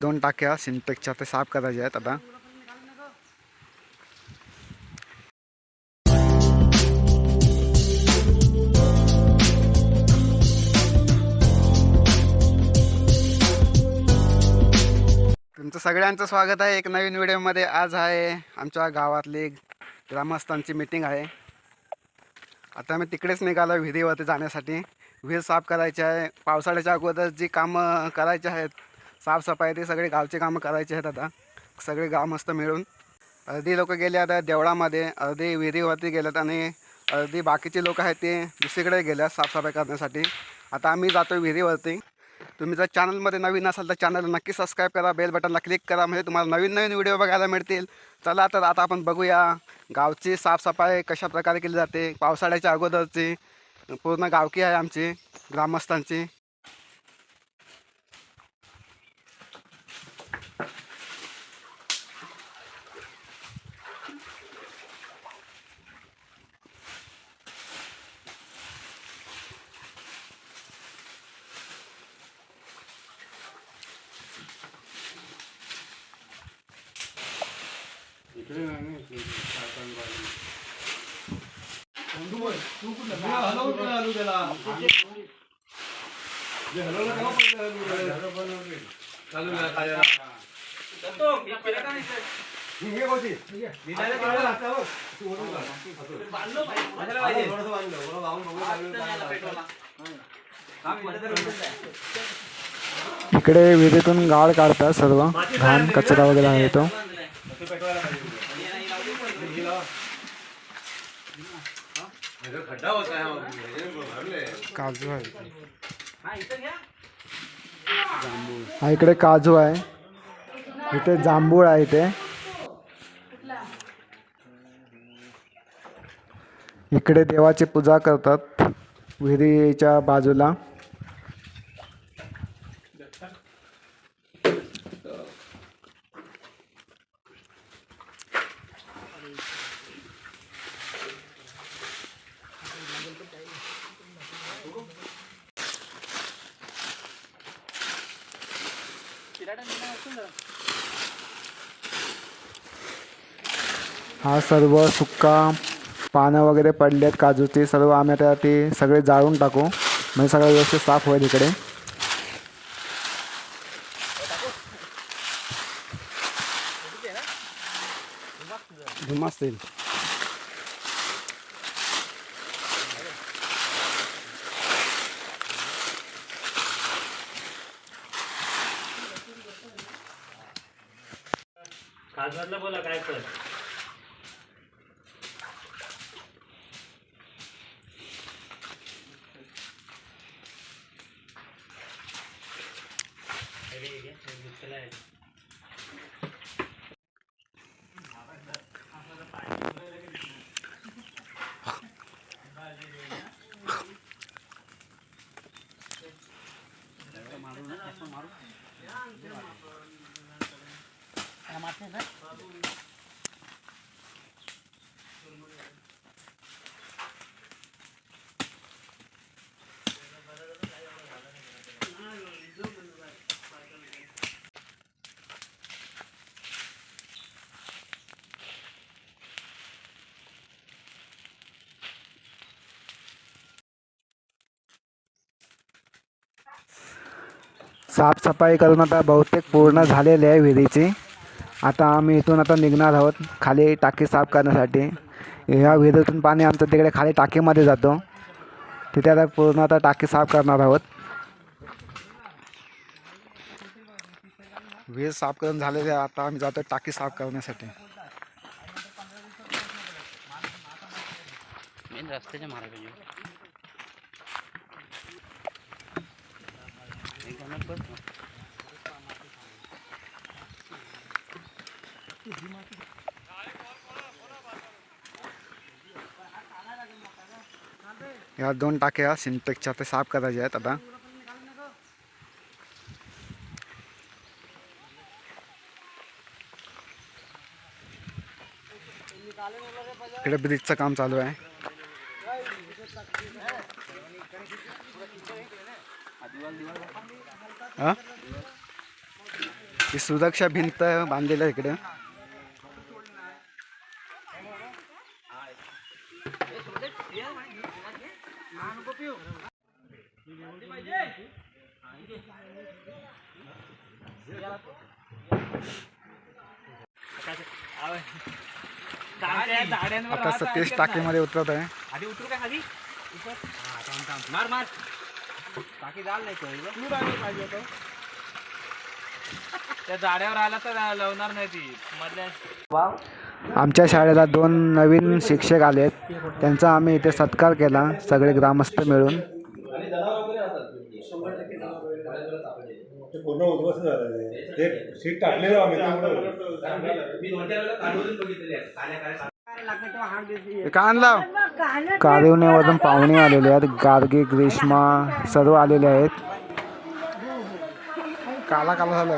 दोन टाक्या सिंटेक्सच्या ते साफ करायच्या आहेत आता. तुमचं सगळ्यांचं स्वागत आहे. एक नवीन व्हिडिओमध्ये आज आहे आमच्या गावातली ग्रामस्थांची मीटिंग आहे. आता मी तिकडेच निघालो विहिरीवरती जाण्यासाठी. विहीर साफ करायची आहे. पावसाळ्याच्या अगोदर जी कामं करायची आहेत साफसफाई ती सगळी गावची कामं करायची आहेत आता. सगळे ग्रामस्थ मिळून. अर्धी लोक गेले आता देवळामध्ये अर्धी विहिरीवरती गेलेत आणि अर्धी बाकीचे लोक आहेत ते दुसरीकडे गेल्यात साफसफाई करण्यासाठी. आता आम्ही जातो विहिरीवरती. तुम्ही जर चॅनलमध्ये नवीन असाल तर चॅनलला नक्की सबस्क्राईब करा बेल बटनला क्लिक करा म्हणजे तुम्हाला नवीन नवीन व्हिडिओ बघायला मिळतील. चला तर आता आपण बघूया गावची साफसफाई कशा प्रकारे केली जाते पावसाळ्याच्या अगोदरची पूर्ण गावकी आहे आमची ग्रामस्थांची. इकडे विहिरीतून गाड़ का सर्व घाण कचरा वगैरह आहे तो. काजू आहे. हा इकडे काजू आहे. इथे जांभूळ आहे इथे. इकडे देवाची पूजा करतात. विहिरीच्या बाजूला. हा सर्व सुक्का पानं वगैरे पडले आहेत काजूचे सर्व आम्ही आता ते सगळे जाळून टाकू. म्हणजे सगळं व्यवस्थित साफ होईल इकडे. धुमासतील कागदातलं बोला काय कर साफसफाई करून आता बहुतेक पूर्ण झालेली आहे विहिरीची. आता आम्ही इथून आता निघणार आहोत खाली टाकी साफ करण्यासाठी. ह्या विहिरीतून पाणी आमचं तिकडे खाली टाकीमध्ये जातो. तिथे आता पूर्ण आता टाकी साफ करणार आहोत. विहीर साफ करून झालेली आहे. आता आम्ही जातो टाकी साफ करण्यासाठी. मेन रस्त्याच्या या दोन टाक्या सिंटेक्सच्या ते साफ करायच्या आहेत आता. इकडे ब्रिजचं काम चालू आहे. ही सुरक्षा भिंत बांधलेली आहे इकडे. आता सतीश टाकीमध्ये उतरत आहे. आधी उतरू का खाली? मार मार. टाकी जाल नाही तो त्या जाड्यावर आला तर लावणार नाही ती. मधल्या आमच्या शाळेला दोन नवीन शिक्षक आलेत त्यांचा आम्ही इथे सत्कार केला सगळे ग्रामस्थ मिळून. पूर्ण उद्ध्वस्त झालं ते. सीट टाकलेलं आम्ही ते का आणला कारिवण्यावरून पाहुणे आलेले आहेत. गार्गी ग्रीष्मा सर्व आलेले आहेत. काला काला झालं.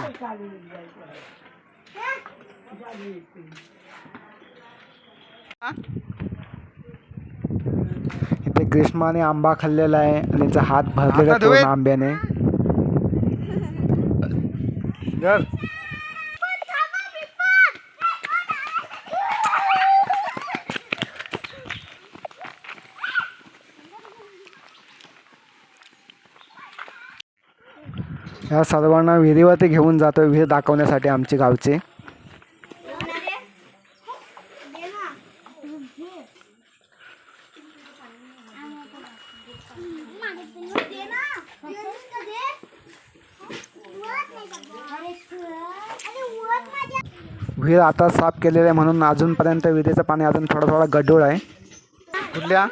इथे ग्रीष्माने आंबा खाल्लेला आहे आणि त्यांचा हात भरलेला आहे आंब्याने. या सर्वांना विहिरीवरती घेऊन जातो विहीर दाखवण्यासाठी आमची गावचे. विहीर आता साफ केलेलं आहे म्हणून अजूनपर्यंत विहिरीचं पाणी अजून थोडा थोडा गढूळ आहे कुठल्या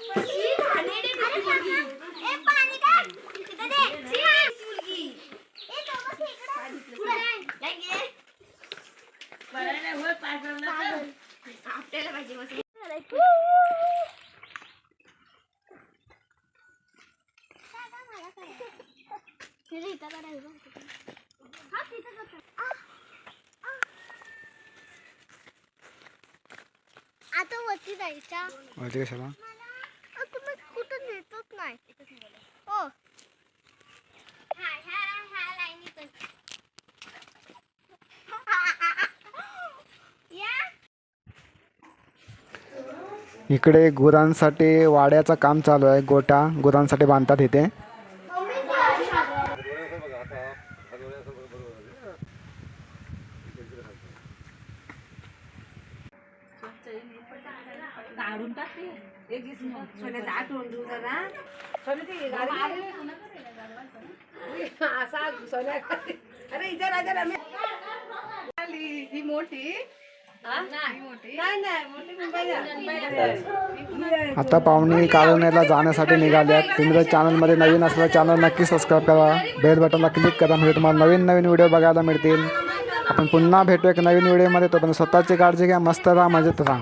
आपल्याला आता वरती जायच्या वरती कशाला? आता कुठं नेतच नाही हो इकडे गुरांसाठी वाड्याचं काम चालू आहे गोटा. गुरांसाठी बांधतात इथे. काढून टाकते. एक सोन्याचा आठवण देऊ जरा. सोने ती गाडी असा सोन्या अरे इथे राजा ही मोठी. नाही. नाही मोठी मुंबईला. आता पाहुणे काळवण्याला जाण्यासाठी निघाल्यात तुम्ही जर चॅनलमध्ये नवीन असला चॅनल नक्की सबस्क्राईब करा. बेल बटनला क्लिक करा. म्हणजे तुम्हाला नवीन नवीन व्हिडिओ बघायला मिळतील. आपण पुन्हा भेटू एक नवीन व्हिडिओमध्ये तोपर्यंत स्वतःची काळजी घ्या. मस्त राहा मजेत राहा.